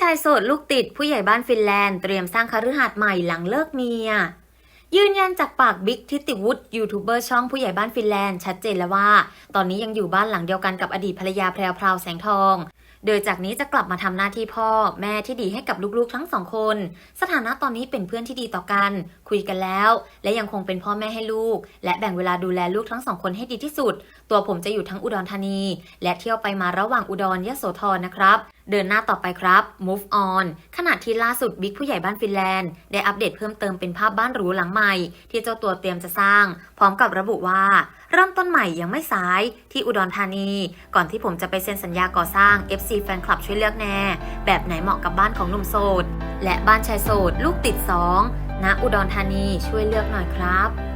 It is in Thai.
ชายโสดลูกติดผู้ใหญ่บ้านฟินแลนด์เตรียมสร้างคฤหาสน์ใหม่หลังเลิกเมีย ยืนยันจากปากบิ๊กทิติวุฒิยูทูบเบอร์ช่องผู้ใหญ่บ้านฟินแลนด์ชัดเจนแล้วว่า ตอนนี้ยังอยู่บ้านหลังเดียวกันกับอดีตภรรยาแพรวพราวแสงทอง โดยจากนี้จะกลับมาทำหน้าที่พ่อแม่ที่ดีให้กับลูกๆทั้งสองคน สถานะตอนนี้เป็นเพื่อนที่ดีต่อกัน คุยกันแล้ว และยังคงเป็นพ่อแม่ให้ลูก และแบ่งเวลาดูแลลูกทั้งสองคนให้ดีที่สุด ตัวผมจะอยู่ทั้งอุดรธานี และเที่ยวไปมาระหว่างอุดรยโสธรนะครับเดินหน้าต่อไปครับ move on ขณะที่ล่าสุดบิ๊กผู้ใหญ่บ้านฟินแลนด์ ได้อัปเดตเพิ่มเติมเป็นภาพบ้านหรูหลังใหม่ ที่เจ้าตัวเตรียมจะสร้าง พร้อมกับระบุว่า เริ่มต้นใหม่ยังไม่สายที่อุดรธานี ก่อนที่ผมจะไปเซ็นสัญญาก่อสร้าง FC แฟนคลับช่วยเลือกแน่ แบบไหนเหมาะกับบ้านของหนุ่มโสด และบ้านชายโสด ลูกติดสองณอุดรธานีช่วยเลือกหน่อยครับ